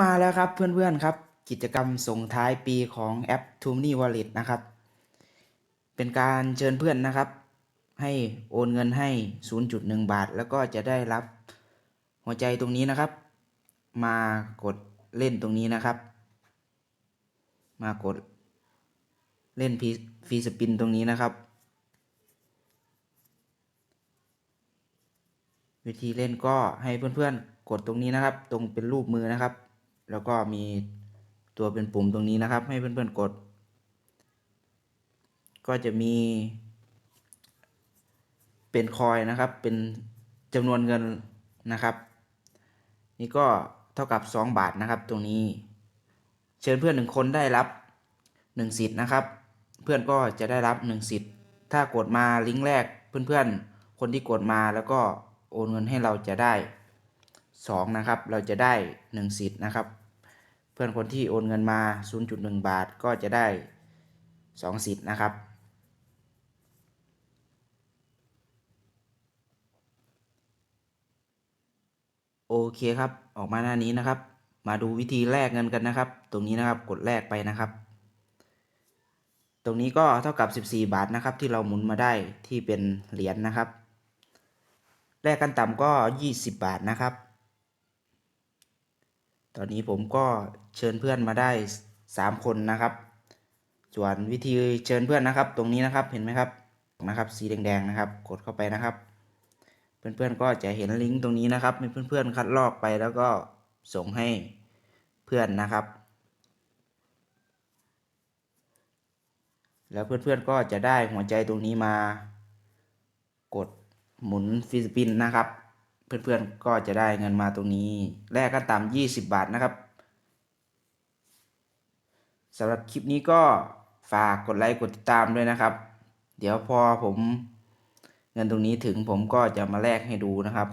มาแล้วครับเพื่อนๆครับ กิจกรรมส่งท้ายปีของแอป t o m n y Wallet นะครับ เป็นการเชิญเพื่อนนะครับ ให้โอนเงินให้ 0.1 บาท แล้วก็จะได้รับหัวใจตรงนี้นะครับ มากดเล่นตรงนี้นะครับ มากดเล่นฟรีสปินตรงนี้นะครับ วิธีเล่นก็ให้เพื่อนๆกดตรงนี้นะครับ ตรงเป็นรูปมือนะครับ แล้วก็มีตัวเป็นปุ่มตรงนี้นะครับ ให้เพื่อนๆกด ก็จะมี เป็นคอยนะครับ เป็นจำนวนเงินนะครับ นี่ก็เท่ากับ 2 บาทนะครับ ตรงนี้ เชิญเพื่อนหนึ่งคนได้รับ 1 สิทธิ์นะครับ เพื่อนก็จะได้รับ 1 สิทธิ์ ถ้ากดมาลิงก์แรกเพื่อนๆ คนที่กดมาแล้วก็โอนเงินให้เราจะได้ 2 นะครับ เราจะได้ 1 สิทธิ์นะครับ เพื่อนคนที่โอนเงินมา 0.1 บาทก็จะได้ 2 สิทธิ์นะครับ โอเคครับ ออกมาหน้านี้นะครับ มาดูวิธีแลกเงินกันนะครับ ตรงนี้นะครับกดแลกไปนะครับ ตรงนี้ก็เท่ากับ 14 บาทนะครับ ที่เราหมุนมาได้ที่เป็นเหรียญนนะครับแลกกันต่ำก็ 20 บาทนะครับ ตอนนี้ผมก็เชิญเพื่อนมาได้ 3 คนนะครับ ส่วนวิธีเชิญเพื่อนนะครับ ตรงนี้นะครับเห็นไหมครับนะครับ สีแดงๆนะครับ กดเข้าไปนะครับ เพื่อนๆก็จะเห็นลิงก์ตรงนี้นะครับให้เพื่อนๆคัดลอกไปแล้วก็ส่งให้เพื่อนนะครับ แล้วเพื่อนๆก็จะได้หัวใจตรงนี้มา กดหมุนฟิสปินนะครับ เพื่อนๆก็จะได้เงินมาตรงนี้แลกกันต่ำ20 บาทนะครับสำหรับคลิปนี้ก็ฝากกดไลค์กดติดตามด้วยนะครับ เดี๋ยวพอผมเงินตรงนี้ถึงผมก็จะมาแลกให้ดูนะครับ